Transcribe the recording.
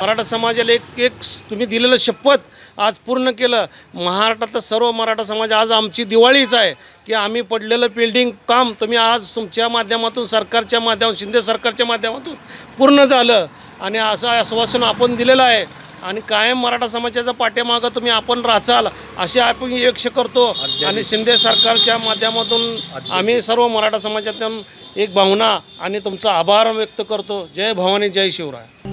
मराठा समाजाला एक एक तुम्ही दिलेलं शपथ आज पूर्ण केलं. महाराष्ट्रातला सर्व मराठा समाज आज आमची दिवाळीच आहे की आम्ही पडलेलं बिल्डिंग काम तुम्ही आज तुमच्या माध्यमातून सरकारच्या माध्यमातून शिंदे सरकारच्या माध्यमातून पूर्ण झालं. आणि असं आश्वासन आपण दिलेलं आहे. आणि कायम मराठा समाजाच्या पाठीमागं तुम्ही आपण राचाल अशी आपण यक्ष करतो. आणि शिंदे सरकारच्या माध्यमातून आम्ही सर्व मराठा समाजातून एक भावना आणि तुमचा आभार व्यक्त करतो. जय भवानी जय शिवराय.